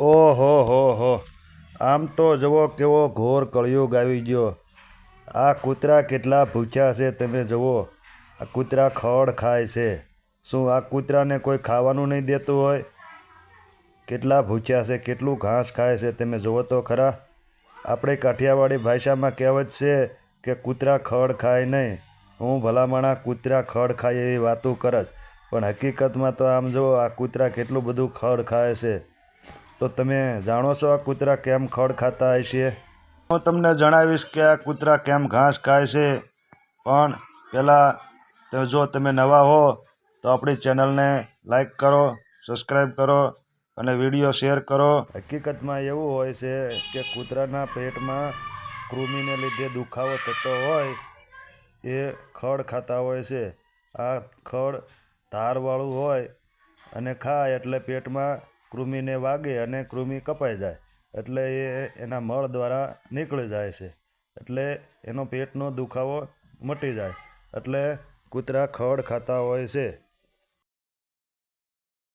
ઓહો, હો હો. આમ તો જુઓ કેવો ઘોર કળિયુગ આવી ગયો. આ કૂતરા કેટલા ભૂખ્યા છે તમે જુઓ. આ કૂતરા ખડ ખાય છે. શું આ કૂતરાને કોઈ ખાવાનું નહીં દેતું હોય? કેટલા ભૂખ્યા છે, કેટલું ઘાસ ખાય છે તમે જુઓ તો ખરા. આપણે કાઠિયાવાડી ભાષામાં કહેવત છે કે કૂતરા ખડ ખાય નહીં. હું ભલામણા કૂતરા ખડ ખાય એવી વાતો કરસ. પણ હકીકતમાં તો આમ જુઓ આ કૂતરા કેટલું બધું ખડ ખાય છે. તો તમે જાણો છો આ કૂતરા કેમ ખડ ખાતા હોય છે? હું તમને જણાવીશ કે આ કૂતરા કેમ ઘાસ ખાય છે. પણ પહેલાં જો તમે નવા હો તો આપણી ચેનલને લાઈક કરો સબસ્ક્રાઈબ કરો અને વીડિયો શેર કરો. હકીકતમાં એવું હોય છે કે કૂતરાના પેટમાં કૃમિને લીધે દુખાવો થતો હોય એ ખડ ખાતા હોય છે. આ ખડ ધારવાળું હોય અને ખાય એટલે પેટમાં કૃમિને વાગે અને કૃમિ કપાઈ જાય, એટલે એ એના મળ દ્વારા નીકળી જાય છે. એટલે એનો પેટનો દુખાવો મટી જાય, એટલે કૂતરા ખડ ખાતા હોય છે.